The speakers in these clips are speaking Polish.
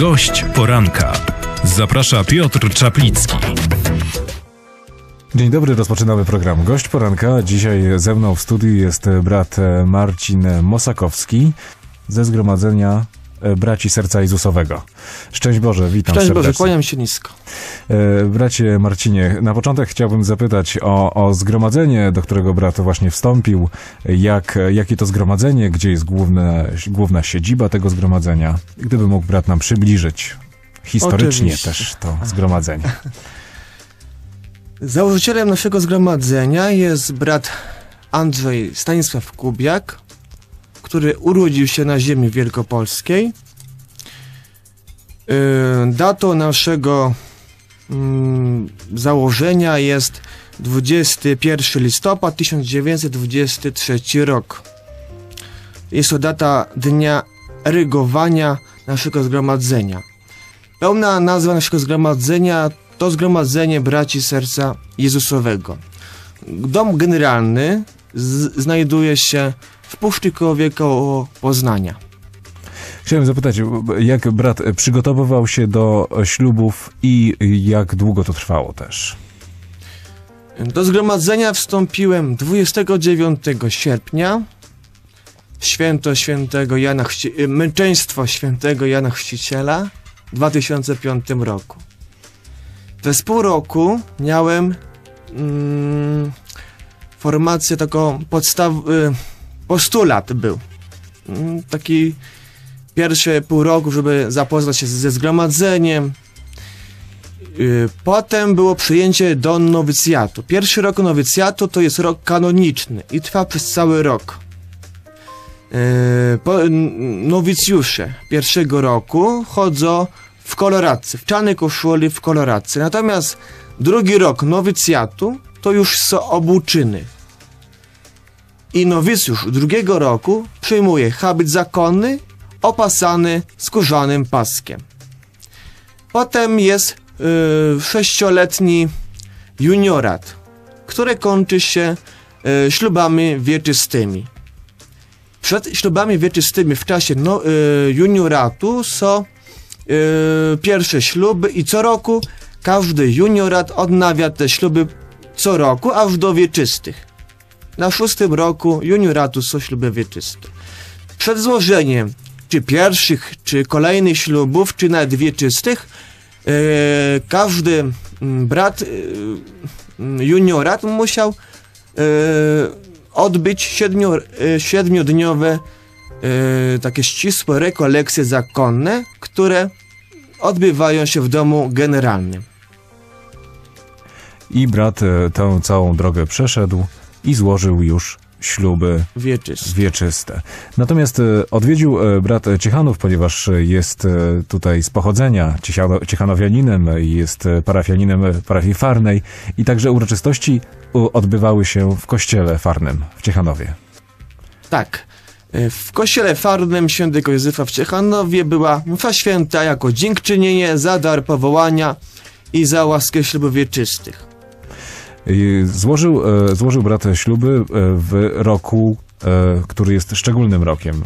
Gość poranka. Zaprasza Piotr Czaplicki. Dzień dobry, rozpoczynamy program Gość Poranka. Dzisiaj ze mną w studiu jest brat Marcin Mosakowski ze Zgromadzenia Braci Serca Jezusowego. Szczęść Boże, witam Szczęść serdecznie. Boże, kłaniam się nisko. E, Bracie Marcinie, na początek chciałbym zapytać o, o zgromadzenie, do którego brat właśnie wstąpił. Jak, jakie to zgromadzenie, gdzie jest główne, główna siedziba tego zgromadzenia? Gdyby mógł brat nam przybliżyć historycznie Oczywiście. też to zgromadzenie. Założycielem naszego zgromadzenia jest brat Andrzej Stanisław Kubiak, który urodził się na ziemi wielkopolskiej. Yy, Datą naszego mm, założenia jest 21 listopad 1923 rok. Jest to data dnia erygowania naszego zgromadzenia. Pełna nazwa naszego zgromadzenia to Zgromadzenie Braci Serca Jezusowego. Dom generalny znajduje się w Puszczykowie koło Poznania. Chciałem zapytać, jak brat przygotowywał się do ślubów i jak długo to trwało też? Do zgromadzenia wstąpiłem 29 sierpnia. Święto świętego Jana Chci- y, męczeństwo świętego Jana Chrzciciela w 2005 roku. Przez pół roku miałem mm, formację taką podstaw... Y, postulat był. Mm, taki pierwsze pół roku, żeby zapoznać się ze zgromadzeniem, Y, Potem było przyjęcie do nowicjatu. Pierwszy rok nowicjatu to jest rok kanoniczny i trwa przez cały rok. Y, nowicjusze pierwszego roku chodzą w koloradce, w czarnej koszuli w koloradce. Natomiast drugi rok nowicjatu to już są obuczyny. I nowicjusz drugiego roku przyjmuje habit zakonny opasany skórzanym paskiem. Potem jest y, sześcioletni juniorat, który kończy się y, ślubami wieczystymi. Przed ślubami wieczystymi w czasie no, y, junioratu są y, pierwsze śluby i co roku każdy juniorat odnawia te śluby co roku, aż do wieczystych. Na szóstym roku junioratu są śluby wieczyste. Przed złożeniem czy pierwszych, czy kolejnych ślubów, czy nawet wieczystych, e, każdy brat mm, juniorat musiał e, odbyć siedmiu, siedmiodniowe takie ścisłe rekolekcje zakonne, które odbywają się w domu generalnym. I brat tę całą drogę przeszedł i złożył już śluby Wieczyste. wieczyste. Natomiast e, odwiedził e, brat Ciechanów, ponieważ jest e, tutaj z pochodzenia Ciechano, Ciechanowianinem, jest parafianinem parafii Farnej i także uroczystości odbywały się w kościele Farnym w Ciechanowie. Tak. W kościele farnym świętego Józefa w Ciechanowie była msza święta jako dziękczynienie za dar powołania i za łaskę ślubów wieczystych. Złożył, e, złożył brat śluby e, w roku, e, który jest szczególnym rokiem,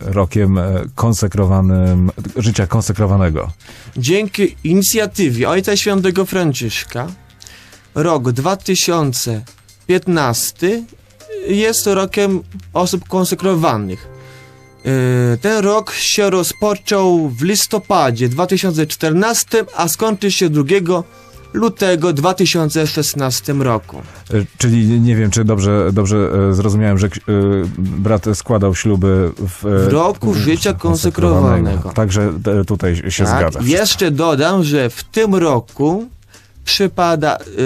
rokiem konsekrowanym, życia konsekrowanego. Dzięki inicjatywie Ojca Świętego Franciszka rok 2015 jest rokiem osób konsekrowanych. Ten rok się rozpoczął w listopadzie 2014, a skończy się 2 lutego 2016 roku. E, Czyli nie wiem, czy dobrze, dobrze e, zrozumiałem, że e, brat składał śluby w, W roku życia konsekrowanego. Także tutaj się Tak, zgadza. Jeszcze dodam, że w tym roku przypada y,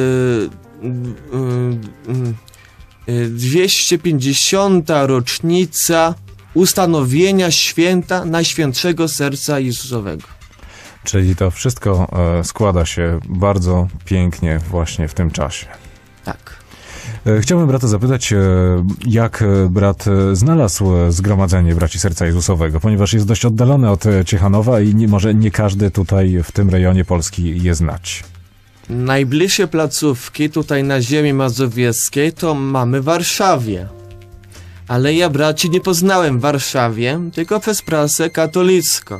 y, y, y, 250. rocznica ustanowienia święta Najświętszego Serca Jezusowego. Czyli to wszystko e, składa się bardzo pięknie właśnie w tym czasie. Tak. E, Chciałbym brata zapytać, e, jak brat znalazł zgromadzenie Braci Serca Jezusowego, ponieważ jest dość oddalony od Ciechanowa i nie, może nie każdy tutaj w tym rejonie Polski je znać. Najbliższe placówki tutaj na ziemi mazowieckiej to mamy w Warszawie. Ale ja braci nie poznałem w Warszawie, tylko przez prasę katolicką.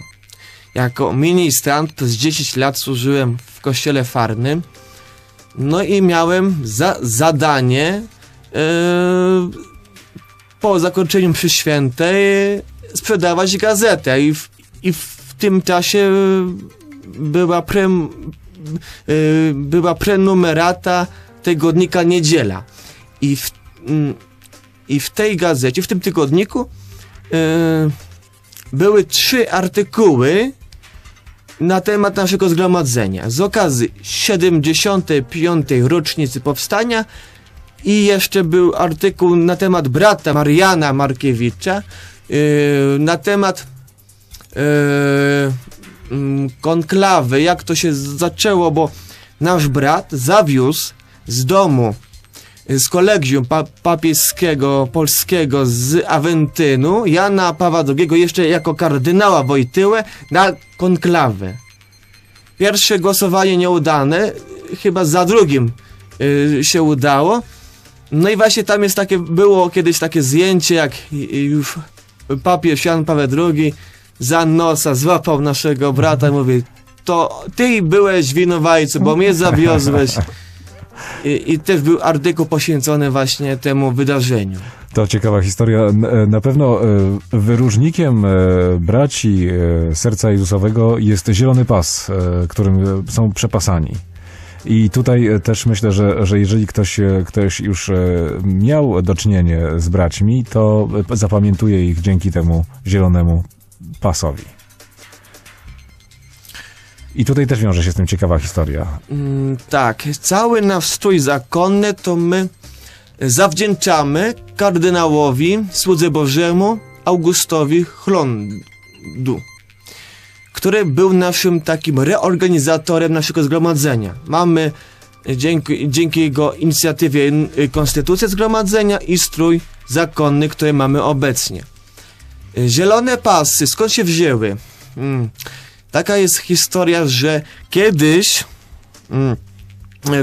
Jako ministrant przez 10 lat służyłem w kościele farnym. No i miałem za zadanie yy, po zakończeniu przy świętej sprzedawać gazetę i w, i w tym czasie była, pre, yy, była prenumerata tygodnika Niedziela. I w, mm, I w tej gazecie, w tym tygodniku yy, były trzy artykuły na temat naszego zgromadzenia z okazji 75. rocznicy powstania i jeszcze był artykuł na temat brata Mariana Markiewicza yy, na temat yy, konklawy, jak to się zaczęło, bo nasz brat zawiózł z domu z kolegium pa papieskiego polskiego z Awentynu Jana Pawła II jeszcze jako kardynała Wojtyłę na konklawę. Pierwsze głosowanie nieudane, chyba za drugim y, się udało. No i właśnie tam jest takie, było kiedyś takie zdjęcie, jak y, y, już papież Jan Paweł II za nosa złapał naszego brata i mówi to ty byłeś winowajcą, bo mnie zawiozłeś. I, I też był artykuł poświęcony właśnie temu wydarzeniu. To ciekawa historia. E, Na pewno e, wyróżnikiem e, braci Serca Jezusowego jest zielony pas, którym są przepasani. I tutaj też myślę, że, że jeżeli ktoś, ktoś już miał do czynienia z braćmi, to zapamiętuje ich dzięki temu zielonemu pasowi. I tutaj też wiąże się z tym ciekawa historia. Mm, tak, cały nasz strój zakonny to my zawdzięczamy kardynałowi, słudze Bożemu, Augustowi Chlondu, który był naszym takim reorganizatorem naszego zgromadzenia. Mamy dzięki, dzięki jego inicjatywie konstytucję zgromadzenia i strój zakonny, który mamy obecnie. Zielone pasy, skąd się wzięły? Taka jest historia, że kiedyś mm,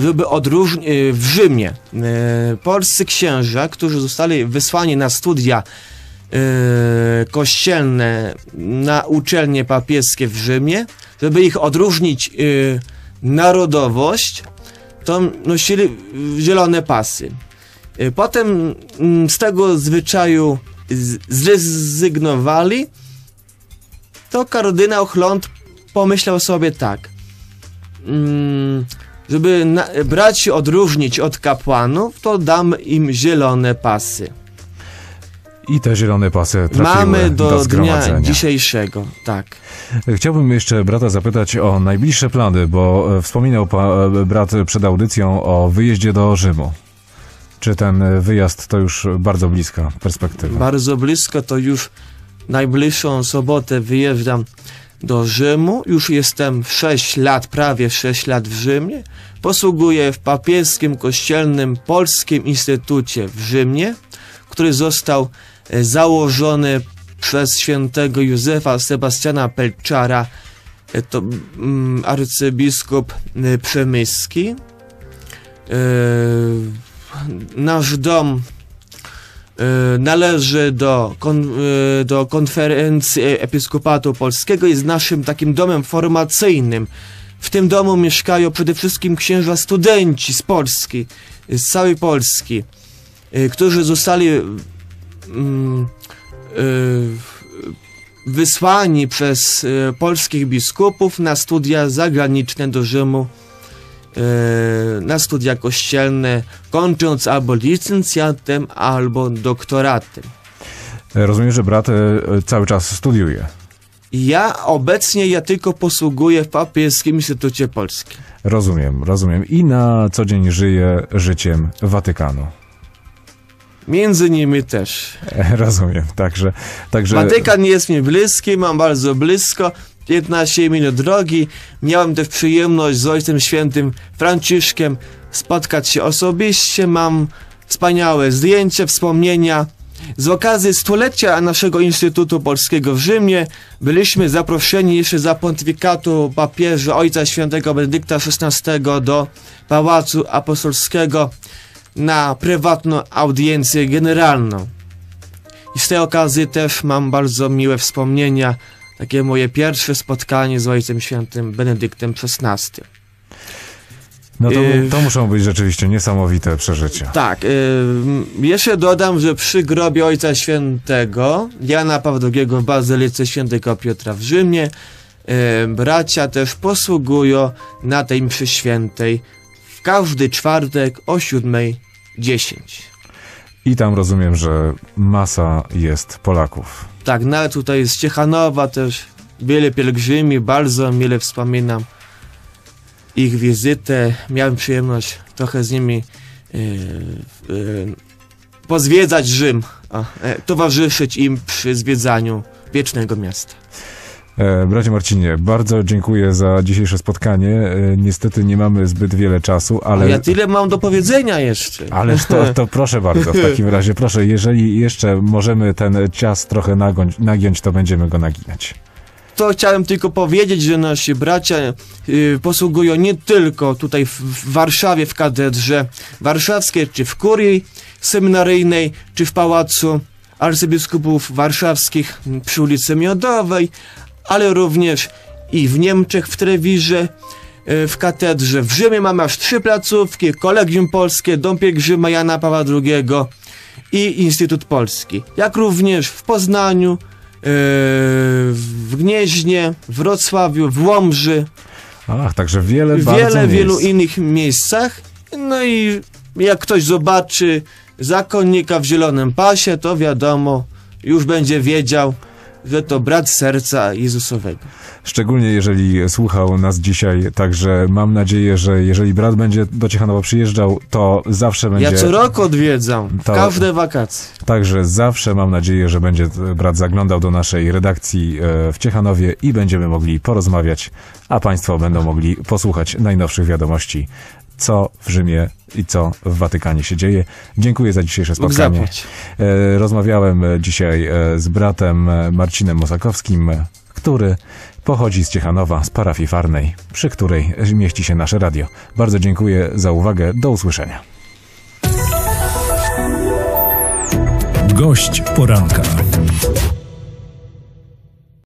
żeby odróżnić w Rzymie e, polscy księża, którzy zostali wysłani na studia e, kościelne na uczelnie papieskie w Rzymie, żeby ich odróżnić e, narodowość, to nosili zielone pasy. E, Potem mm, z tego zwyczaju zrezygnowali, to kardynał Chląd pomyślał sobie tak. Mm, żeby się odróżnić od kapłanów, to dam im zielone pasy. I te zielone pasy trafiły Mamy do, do dnia dzisiejszego, tak. Chciałbym jeszcze brata zapytać o najbliższe plany, bo e, wspominał e, brat przed audycją o wyjeździe do Rzymu. Czy ten e, wyjazd to już bardzo bliska perspektywa? Bardzo blisko to już najbliższą sobotę wyjeżdżam do Rzymu. Już jestem 6 lat, prawie 6 lat w Rzymie. Posługuję w papieskim, kościelnym, polskim instytucie w Rzymie, który został e, założony przez świętego Józefa Sebastiana Pelczara, e, to arcybiskup e, przemyski. Nasz dom należy do, kon, e, do konferencji Episkopatu Polskiego, jest naszym takim domem formacyjnym. W tym domu mieszkają przede wszystkim księża studenci z Polski, z całej Polski, e, którzy zostali mm, e, wysłani przez e, polskich biskupów na studia zagraniczne do Rzymu, e, na studia kościelne, kończąc albo licencjatem, albo doktoratem. E, Rozumiem, że brat e, cały czas studiuje. Ja obecnie ja tylko posługuję w Papieskim Instytucie Polskim. Rozumiem, rozumiem. I na co dzień żyje życiem Watykanu. Między nimi też. E, Rozumiem, także... także Watykan jest mi bliski, mam bardzo blisko. 15 minut drogi. Miałem też przyjemność z Ojcem Świętym Franciszkiem spotkać się osobiście. Mam wspaniałe zdjęcia, wspomnienia. Z okazji stulecia naszego Instytutu Polskiego w Rzymie byliśmy zaproszeni jeszcze za pontyfikatu papieża Ojca Świętego Benedykta XVI do Pałacu Apostolskiego na prywatną audiencję generalną. I z tej okazji też mam bardzo miłe wspomnienia takie moje pierwsze spotkanie z Ojcem Świętym Benedyktem XVI. No to, Yy. to muszą być rzeczywiście niesamowite przeżycia. Tak, y, jeszcze dodam, że przy grobie Ojca Świętego Jana Pawła II w Bazylice Świętego Piotra w Rzymie y, bracia też posługują na tej mszy świętej w każdy czwartek o 7.10. I tam rozumiem, że masa jest Polaków. Tak, nawet tutaj z Ciechanowa też wiele pielgrzymi, bardzo mile wspominam ich wizytę. Miałem przyjemność trochę z nimi e, e, pozwiedzać Rzym, a, e, towarzyszyć im przy zwiedzaniu wiecznego miasta. E, bracie Marcinie, bardzo dziękuję za dzisiejsze spotkanie. E, niestety nie mamy zbyt wiele czasu, Ale ale... ja tyle mam do powiedzenia jeszcze. Ależ to, to proszę bardzo, w takim razie, proszę, jeżeli jeszcze możemy ten czas trochę nagiąć, nagiąć to będziemy go naginać. To chciałem tylko powiedzieć, że nasi bracia y, posługują nie tylko tutaj w, w Warszawie, w katedrze warszawskiej, czy w kurii seminaryjnej, czy w pałacu arcybiskupów warszawskich przy ulicy Miodowej, ale również i w Niemczech, w Trewirze, y, w katedrze. W Rzymie mamy aż trzy placówki, Kolegium Polskie, Dom Pielgrzyma Jana Pawła II i Instytut Polski. Jak również w Poznaniu, Yy, w Gnieźnie, w Wrocławiu, w Łomży, Ach, także wiele, wiele, wielu miejsc. innych miejscach. No i jak ktoś zobaczy zakonnika w zielonym pasie, to wiadomo, już będzie wiedział, że to brat serca Jezusowego. Szczególnie jeżeli słuchał nas dzisiaj, także mam nadzieję, że jeżeli brat będzie do Ciechanowa przyjeżdżał, to zawsze będzie... Ja co roku odwiedzam, To- każde wakacje. Także zawsze mam nadzieję, że będzie brat zaglądał do naszej redakcji e, w Ciechanowie i będziemy mogli porozmawiać, a Państwo będą mogli posłuchać najnowszych wiadomości, co w Rzymie i co w Watykanie się dzieje. Dziękuję za dzisiejsze spotkanie. E, Rozmawiałem e, dzisiaj e, z bratem Marcinem Mosakowskim, który pochodzi z Ciechanowa, z parafii farnej, przy której mieści się nasze radio. Bardzo dziękuję za uwagę. Do usłyszenia. Gość poranka.